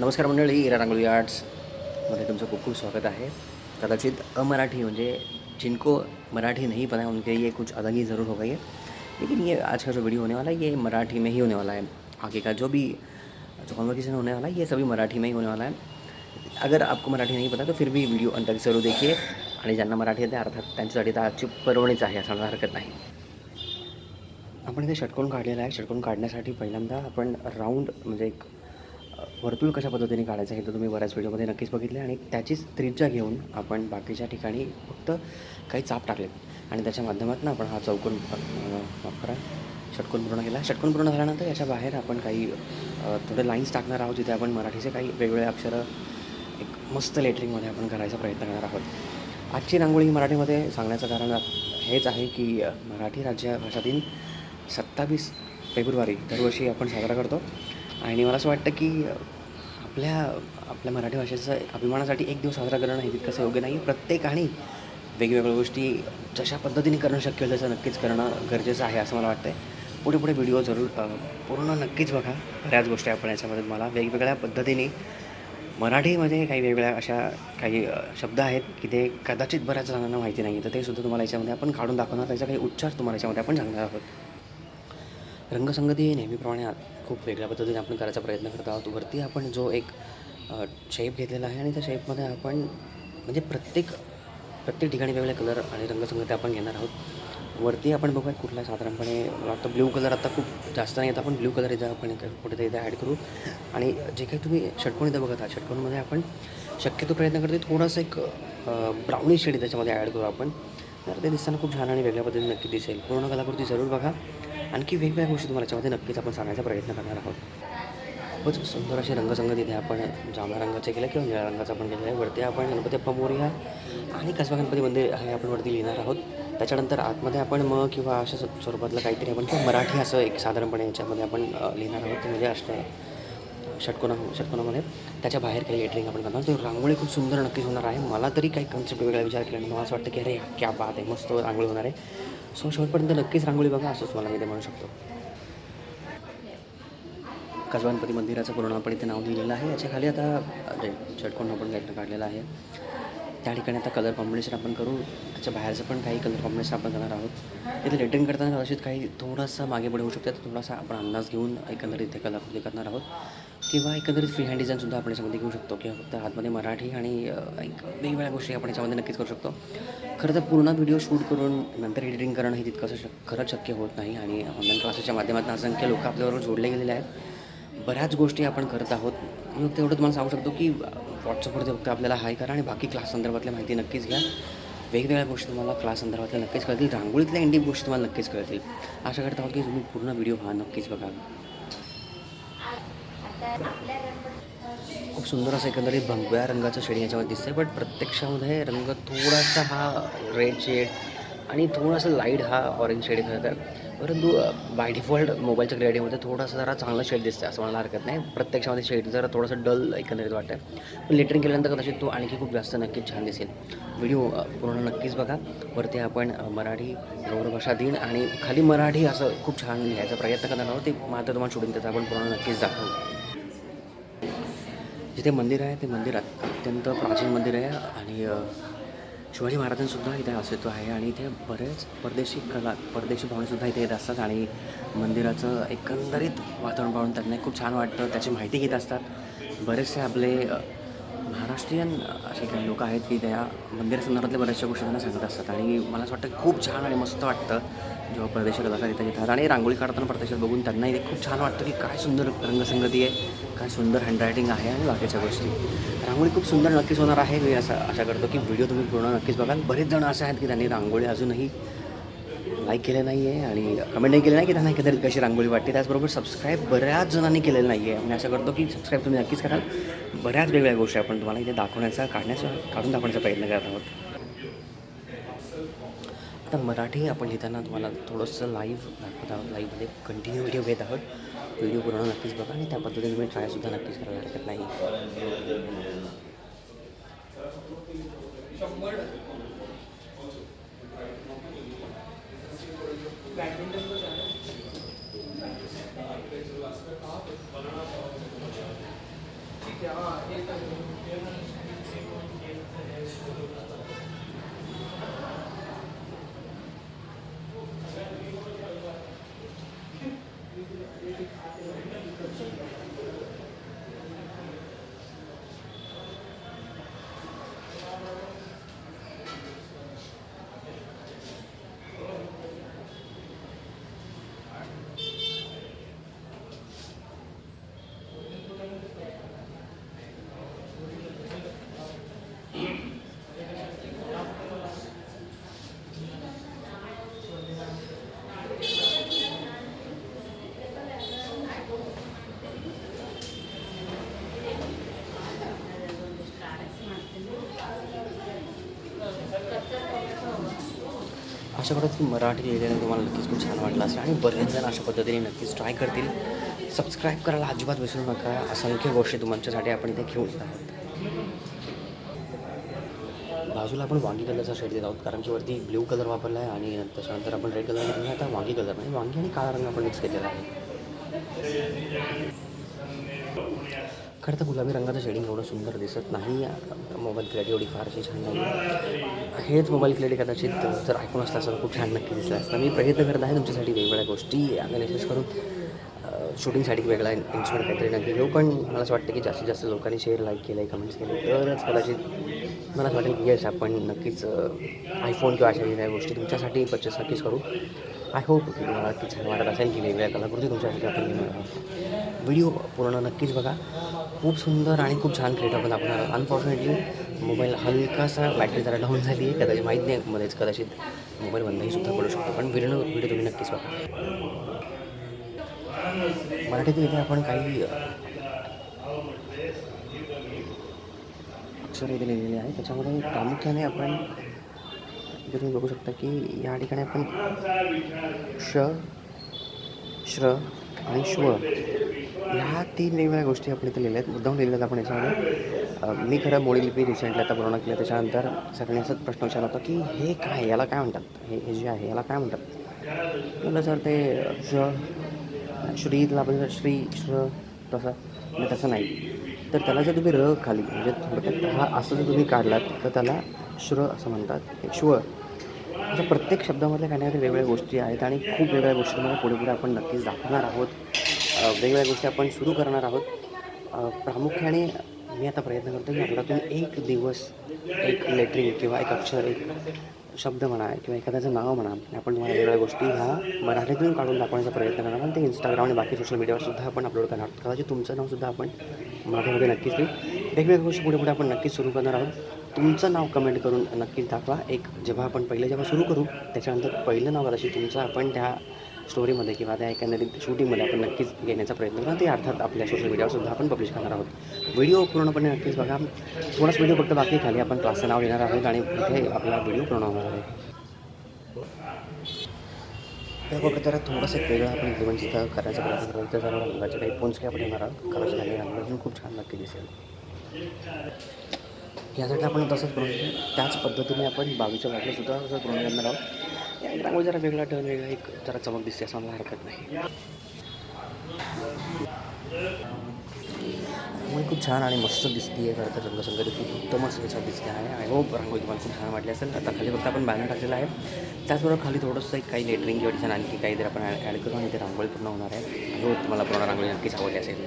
नमस्कार मंडळी इरा रांगोळी आर्ट्समध्ये तुमचं खूप खूप स्वागत आहे. कदाचित अमराठी म्हणजे जिनको मराठी नहीं पता है उनके लिए कुछ अलग ही ज़रूर होगा ये. लेकिन ये आज का जो वीडियो होने वाला है ये मराठी में ही होने वाला है. आगे का जो भी जो कॉन्वर्सेशन होने वाला है ये सभी मराठी में ही होने वाला है. अगर आपको मराठी नहीं पता तो फिर भी व्हिडिओ अंत तक जरूर देखिए. आणि ज्यांना मराठी येते अर्थात त्यांच्यासाठी तर आजची पर्वणीच आहे असं हरकत नाही. आपण इथे षटकोण काढलेला आहे. षटकोन काढण्यासाठी पहिल्यांदा आपण राऊंड म्हणजे एक वर्तुळ कशा पद्धतीने काढायचं हे तर तुम्ही बऱ्याच व्हिडिओमध्ये नक्कीच बघितले आणि त्याचीच त्रिज्या घेऊन आपण बाकीच्या ठिकाणी फक्त काही चाप टाकले आणि त्याच्या माध्यमातून आपण हा चौकोन अ, माफ करा षटकोन पूर्ण केला. षटकोन पूर्ण झाल्यानंतर याच्या बाहेर आपण काही थोडे लाईन्स टाकणार आहोत जिथे आपण मराठीचे काही वेगवेगळे अक्षरं एक मस्त लेटरिंगमध्ये आपण करायचा प्रयत्न करणार आहोत. आजची रांगोळी ही मराठीमध्ये सांगण्याचं कारण हेच आहे की मराठी राज्य भाषा दिन सत्तावीस फेब्रुवारी दरवर्षी आपण साजरा करतो. आणि मला असं वाटतं की आपल्या आपल्या मराठी भाषेचं अभिमानासाठी एक दिवस साजरा करणं हे तितकंसं योग्य नाही. प्रत्येकाने वेगवेगळ्या गोष्टी जशा पद्धतीने करणं शक्य होईल तसं नक्कीच करणं गरजेचं आहे असं मला वाटतं आहे पुढे पुढे व्हिडिओ जरूर पूर्ण नक्कीच बघा. बऱ्याच गोष्टी आपण याच्यामध्ये मला वेगवेगळ्या पद्धतीने मराठीमध्ये काही वेगवेगळ्या अशा काही शब्द आहेत की ते कदाचित बऱ्याच जणांना माहिती नाही तर ते सुद्धा तुम्हाला याच्यामध्ये आपण काढून दाखवणार. त्याचा काही उच्चार तुम्हाला याच्यामध्ये आपण सांगणार आहोत. रंगसंगती ही नेहमीप्रमाणे खूप वेगळ्या पद्धतीने आपण करायचा प्रयत्न करत आहोत. वरती आपण जो एक शेप घेतलेला आहे आणि त्या शेपमध्ये आपण म्हणजे प्रत्येक प्रत्येक ठिकाणी वेगवेगळे कलर आणि रंगसंगती आपण घेणार आहोत. वरती आपण बघूया कुठला साधारणपणे आता वाटतं ब्ल्यू कलर आता खूप जास्त नाही येत. आपण ब्ल्यू कलर इथं आपण कुठेतरी इथं ॲड करू. आणि जे काही तुम्ही षटकोण इथं बघत आहात षटकोणमध्ये आपण शक्यतो प्रयत्न करतो थोडासा एक ब्राऊनी शेड त्याच्यामध्ये ॲड करू आपण. तर ते दिसताना खूप छान आणि वेगळ्या पद्धतीने नक्की दिसेल. पूर्ण कलाकृती जरूर बघा. आणखी वेगवेगळ्या गोष्टी तुम्हाला याच्यामध्ये नक्कीच आपण सांगायचा प्रयत्न करणार आहोत. खूपच सुंदर असे रंगसंगती इथे आपण जांभळ्या रंगाचे केलं किंवा निळ्या रंगाचं आपण केलं आहे. वरती आपण गणपती अप्पा मोरया आणि कसबा गणपती मंदिर हे आपण वरती लिहिणार आहोत. त्याच्यानंतर आतमध्ये आपण मग किंवा अशा स्वरूपातलं काहीतरी आपण किंवा मराठी असं एक साधारणपणे याच्यामध्ये आपण लिहिणार आहोत. ते म्हणजे अष्ट षटकोना षटकोनामध्ये. त्याच्या बाहेर काही लेटरिंग आपण करणार तो रांगोळी खूप सुंदर नक्कीच होणार आहे. मला तरी काही कन्सेप्ट वेगळा विचार केला आणि मला असं वाटतं की अरे क्या बात आहे. मस्त रांगोळी होणार आहे. सो शेवटपर्यंत नक्कीच रांगोळी बघा असंच मला मी ते म्हणू शकतो. कसबानपती गणपती मंदिराचं पूर्ण आपण इथे नाव लिहिलेलं आहे. याच्या खाली आता जे षटकोन आपण काही काढलेलं आहे. त्या ठिकाणी आता कलर कॉम्बिनेशन आपण करू. त्याच्या बाहेरचं पण काही कलर कॉम्बिनेशन आपण करणार आहोत. इथे लेटरिंग करताना कदाचित काही थोडासा मागे पुढे होऊ शकतात थोडासा आपण अंदाज घेऊन एकंदरीत इथे कलर करणार आहोत. किंवा एकंदरीत फ्री हँड डिझाईनसुद्धा आपण याच्यामध्ये घेऊ शकतो. किंवा फक्त आतमध्ये मराठी आणि एक वेगवेगळ्या गोष्टी आपण याच्यामध्ये नक्कीच करू शकतो. खरं तर पूर्ण व्हिडिओ शूट करून नंतर एडिटिंग करणं हे तितकंसं शक खरंच शक्य होत नाही आणि ऑनलाईन क्लासेसच्या माध्यमातून असंख्य लोक आपल्याबरोबर जोडले गेलेले आहेत. बऱ्याच गोष्टी आपण करत आहोत. मग तेवढं तुम्हाला सांगू शकतो की व्हॉट्सअपवरती फक्त आपल्याला हाय करा आणि बाकी क्लास संदर्भातल्या माहिती नक्कीच घ्या. वेगवेगळ्या गोष्टी तुम्हाला क्लास संदर्भातल्या नक्कीच कळतील. रांगोळीतल्या इंडियन गोष्टी तुम्हाला नक्कीच कळतील. आशा करत आहोत की तुम्ही पूर्ण व्हिडिओ हा नक्कीच बघा खूप सुंदर असं एकंदरीत भगव्या रंगाचं शेड याच्यामध्ये दिसतंय बट प्रत्यक्षामध्ये रंग थोडासा हा रेड शेड आणि थोडासा लाइट हा ऑरेंज शेड खरं तर परंतु बाय डिफॉल्ट मोबाईलच्या क्लॅरिटीमध्ये थोडासा जरा चांगला शेड दिसतं असं मला हरकत नाही. प्रत्यक्षामध्ये शेड जरा थोडंसं डल एकंदरीत वाटतं पण लेटरिंग केल्यानंतर कदाचित तो आणखी खूप जास्त नक्कीच छान दिसेल. व्हिडिओ पूर्ण नक्कीच बघा. वरती आपण मराठी गौरवभाषा दिन आणि खाली मराठी असं खूप छान लिहायचा प्रयत्न करणार आहोत. ते मात्र तुम्हाला शूटिंग त्याचा आपण पूर्ण नक्कीच दाखवू. जिथे मंदिर आहे ते मंदिर अत्यंत प्राचीन मंदिर आहे आणि शिवाजी महाराजांसुद्धा इथे अस्तित्व आहे आणि इथे बरेच परदेशी कला परदेशी पाहुणेसुद्धा इथे येत असतात आणि मंदिराचं एकंदरीत वातावरण पाहून त्यांना खूप छान वाटतं. त्याची माहिती घेत असतात. बरेचसे आपले महाराष्ट्रीयन असे काही लोक आहेत की त्या मंदिरासंदर्भातल्या बऱ्याचशा गोष्टी त्यांना सांगत असतात. आणि मला असं वाटतं खूप छान आणि मस्त वाटतं जेव्हा परदेशी कलाकार इथं येतात आणि रांगोळी काढताना प्रत्यक्षात बघून त्यांनाही ते खूप छान वाटतं की काय सुंदर रंगसंगती आहे काय सुंदर हँडरायटिंग आहे आणि बाकीच्या गोष्टी. रांगोळी खूप सुंदर नक्कीच होणार आहे. मी असं आशा करतो की व्हिडिओ तुम्ही पूर्ण नक्कीच बघाल. बरेच जण असे आहेत की त्यांनी रांगोळी अजूनही लाईक केले नाही आहे आणि कमेंट नाही केलं नाही की त्यांना एकंदरीत कशी रांगोळी वाटते त्याचबरोबर सबस्क्राईब बऱ्याच जणांनी केलेलं नाही आहे मी असं करतो की सबस्क्राईब तुम्ही नक्कीच कराल. बऱ्याच वेगवेगळ्या गोष्टी आपण तुम्हाला इथे दाखवण्याचा काढण्याचा काढून दाखवण्याचा प्रयत्न करत आहोत. आता मराठी आपण लिहिताना तुम्हाला थोडंसं लाईव्ह दाखवत आहोत. लाईव्हमध्ये कंटिन्यू व्हिडिओ घेत आहोत. व्हिडिओ पूर्ण नक्कीच बघा आणि त्या पद्धतीने तुम्ही ट्रायसुद्धा नक्कीच करायला हरकत नाही. बॅडमिंटन अशा प्रकारची मराठी लिहिल्याने तुम्हाला नक्कीच खूप छान वाटलं असेल आणि बरेच जण अशा पद्धतीने नक्कीच ट्राय करतील. सबस्क्राईब करायला अजिबात विसरू नका. असंख्य गोष्टी तुमच्यासाठी आपण इथे घेऊन येत आहोत. बाजूला आपण वांगी कलरचा शेड देत आहोत कारण की वरती ब्ल्यू कलर वापरला आहे आणि त्याच्यानंतर आपण रेड कलर घेतला. आता वांगी कलर म्हणजे वांगी आणि काळा रंग आपण मिक्स केलेला आहे. खरं तर गुलाबी रंगाचं शेडिंग एवढं सुंदर दिसत नाही. मोबाईल क्लॅरिटी एवढी फारशी छान नाही हेच मोबाईल क्लॅरिटी कदाचित. जर ऐकून असला असं खूप छान नक्की दिसला असतं. मी प्रयत्न करत आहे तुमच्यासाठी वेगवेगळ्या गोष्टी अनालिसिस करून शूटिंगसाठी वेगळा इन्स्ट्रुमेंट काहीतरी नक्की घेऊ. पण मला असं वाटतं की जास्तीत जास्त लोकांनी शेअर लाईक केलं आहे कमेंट्स केले तरच कदाचित मला असं वाटेल की येस आपण नक्कीच आयफोन किंवा अशा वेगळ्या गोष्टी तुमच्यासाठी परचेस नक्कीच करू. आय होप की तुम्हाला नक्की छान वाटत असेल की वेगवेगळ्या कलाकृती तुमच्यासाठी आपण घेऊन व्हिडिओ पूर्ण नक्कीच बघा. खूप सुंदर आणि खूप छान क्रिएट आपण आपण अनफॉर्च्युनेटली मोबाईल हलकासा बॅटरी जरा डाऊन झाली आहे कदाचित माहीत नाही मध्येच कदाचित मोबाईल बंदही सुद्धा पडू शकतो. पण व्हिडिओ व्हिडिओ तुम्ही नक्कीच बघा. मराठीत इथे आपण काही अक्षर इथे लिहिलेले आहे त्याच्यामध्ये प्रामुख्याने आपण इथे तुम्ही बघू शकता की या ठिकाणी आपण श श्र आणि श्व ह्या तीन वेगवेगळ्या गोष्टी आपण इथे लिहिल्या आहेत. मुद्दाम लिहिल्यात आपण याच्यामध्ये. मी खरं मोडी लिपी रिसेंटली आता पूर्ण केलं त्याच्यानंतर सगळ्यांनी असंच प्रश्न विचारला होता की हे काय याला काय म्हणतात? हे हे जे आहे याला काय म्हणतात? म्हणलं सर ते श श्रीला आपण जर श्री श्र तसं. म्हणजे तसं नाही. तर त्याला जर तुम्ही र खाली म्हणजे थोडक्यात हा असं जर तुम्ही काढलात तर त्याला श्र असं म्हणतात हे श्व. अशा प्रत्येक शब्दामधल्या काही ना काही वेगवेगळ्या गोष्टी आहेत आणि खूप वेगळ्या गोष्टी तुम्हाला पुढे पुढे आपण नक्कीच दाखवणार आहोत. वेगवेगळ्या गोष्टी आपण सुरू करणार आहोत. प्रामुख्याने मी आता प्रयत्न करतो की आपल्यातून एक दिवस एक लेटरिंग किंवा एक अक्षर एक शब्द म्हणा किंवा एखाद्याचं नाव म्हणा आपण तुम्हाला वेगवेगळ्या गोष्टी ह्या मराठीतून काढून दाखवण्याचा प्रयत्न करणार आणि ते इंस्टाग्राम आणि बाकी सोशल मीडियावर सुद्धा आपण अपलोड करणार कदाचित तुमचं नावसुद्धा आपण मराठीमध्ये नक्कीच देऊ वेगवेगळ्या गोष्टी पुढे पुढे आपण नक्कीच सुरू करणार आहोत. तुमचं नाव कमेंट करून नक्कीच दाखवा. एक जेव्हा आपण पहिले जेव्हा सुरू करू त्याच्यानंतर पहिलं नाव कदाचित तुमचं आपण त्या स्टोरीमध्ये किंवा त्या एखाद्या शूटिंगमध्ये आपण नक्कीच घेण्याचा प्रयत्न करू. ते अर्थात आपल्या सोशल मीडियावर सुद्धा आपण पब्लिश करणार आहोत. व्हिडिओ पूर्णपणे नक्कीच बघा. थोडाच व्हिडिओ फक्त बाकी खाली आपण क्लासचं नाव देणार आहोत आणि इथे आपला व्हिडिओ पूर्ण होणार आहे. त्या बघा जरा थोडंसं एक वेगळं आपण इव्हेंट जिथं करायचा प्रयत्न करू त्या जरा रंगाचे काही पोन्स काही आपण येणार आहोत. कलरचे काही रंग अजून खूप छान नक्की दिसेल. यासाठी आपण तसंच करून घेऊ. त्याच पद्धतीने आपण बाजूच्या बाजूला सुद्धा तसं करून घेणार आहोत. या रांगोळी जरा वेगळा टर्न वेगळा एक जरा चमक दिसते असं मला हरकत नाही. रांगोळी खूप छान आणि मस्त दिसते आहे खरं तर रंगसंगती खूप उत्तमच याच्यात दिसते आहे. आय होप रांगोळी तुम्हाला खूप छान वाटली असेल. आता खाली फक्त आपण बॅनर टाकलेला आहे. त्याचबरोबर खाली थोडंसं एक काही लेटरिंग किंवा डिझाईन आणखी काही जर आपण ॲड करू आणि ते रांगोळी पूर्ण होणार आहे. आय होप तुम्हाला पूर्ण रांगोळी नक्कीच आवडली असेल.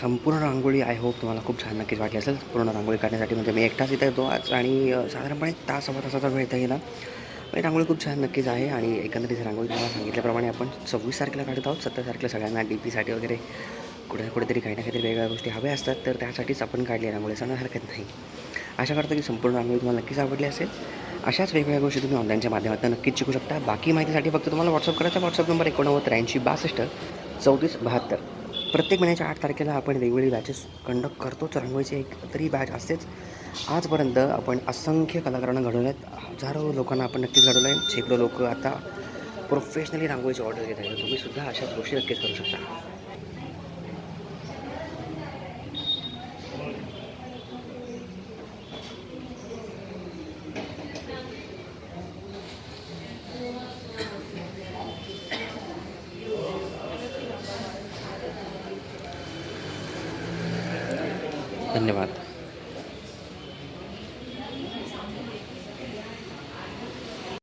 संपूर्ण रांगोळी आय होप तुम्हाला खूप छान नक्कीच वाटली असेल. पूर्ण रांगोळी काढण्यासाठी म्हणजे मी एकटाच इथं येतो आज आणि साधारणपणे तास सव्वा तासाचा वेळ इथं गेला रांगोळी खूप छान नक्कीच आहे आणि एकंदरीत रांगोळी तुम्हाला सांगितल्याप्रमाणे आपण सव्वीस तारखेला काढत आहोत सत्तर तारखेला सगळ्यांना डी पीसाठी वगैरे कुठे कुठेतरी काही ना काहीतरी वेगळ्या गोष्टी हव्या असतात तर त्यासाठीच आपण काढली रांगोळी सांगणार हरकत नाही. आशा करतो की संपूर्ण रांगोळी तुम्हाला नक्कीच आवडली असेल. अशाच वेगवेगळ्या गोष्टी तुम्ही ऑनलाईनच्या माध्यमातून नक्कीच शिकू शकता. बाकी माहितीसाठी फक्त तुम्हाला व्हॉट्सअप करायचा व्हॉट्सअप नंबर एकोणनव्वद त्र्याऐंशी बासष्ट चौतीस बहात्तर. प्रत्येक महिन्याच्या आठ तारखेला आपण वेगवेगळी बॅचेस कंडक्ट करतोच रांगोळीची एक तरी बॅच असतेच. आजपर्यंत आपण असंख्य कलाकारांना घडवलं आहेत. हजारो लोकांना आपण नक्कीच घडवलं आहे. शेकडो लोक आता प्रोफेशनली रांगोळीची ऑर्डर घेत आहेत. तुम्ही सुद्धा अशाच गोष्टी नक्कीच करू शकता. धन्यवाद